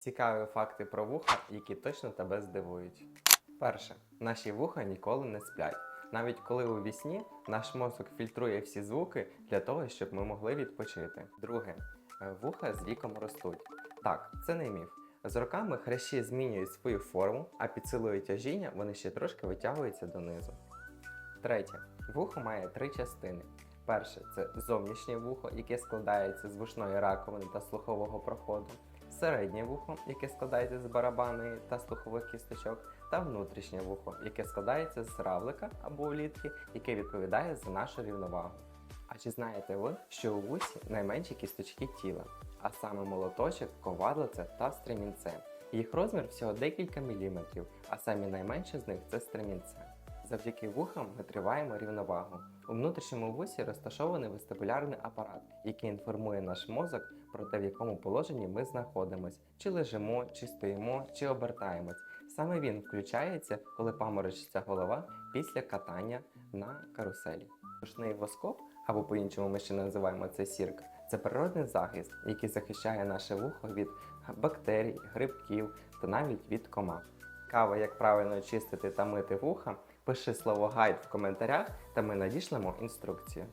Цікаві факти про вуха, які точно тебе здивують. Перше, наші вуха ніколи не сплять. Навіть коли у вісні наш мозок фільтрує всі звуки для того, щоб ми могли відпочити. Друге, е, вуха з віком ростуть. Так, це не міф. З роками хрящі змінюють свою форму, а під силою тяжіння вони ще трошки витягуються донизу. Третє. Вухо має три частини. Перше це зовнішнє вухо, яке складається з вушної раковини та слухового проходу, середнє вухо, яке складається з барабаної та слухових кісточок, та внутрішнє вухо, яке складається з равлика або влітки, яке відповідає за нашу рівновагу. А чи знаєте ви, що у вусі найменші кісточки тіла, а саме молоточок, ковадлиця та стремінце. Їх розмір всього декілька міліметрів, а самі найменші з них це стремінце. Завдяки вухам ми триваємо рівновагу. У внутрішньому вусі розташований вестибулярний апарат, який інформує наш мозок про те, в якому положенні ми знаходимось, чи лежимо, чи стоїмо, чи обертаємось. Саме він включається, коли паморочиться голова після катання на каруселі. Рушний воскоп, або по-іншому ми ще називаємо це сірка, це природний захист, який захищає наше вухо від бактерій, грибків та навіть від комах. Кава, як правильно чистити та мити вуха, пиши слово гайд в коментарях, та ми надішлемо інструкцію.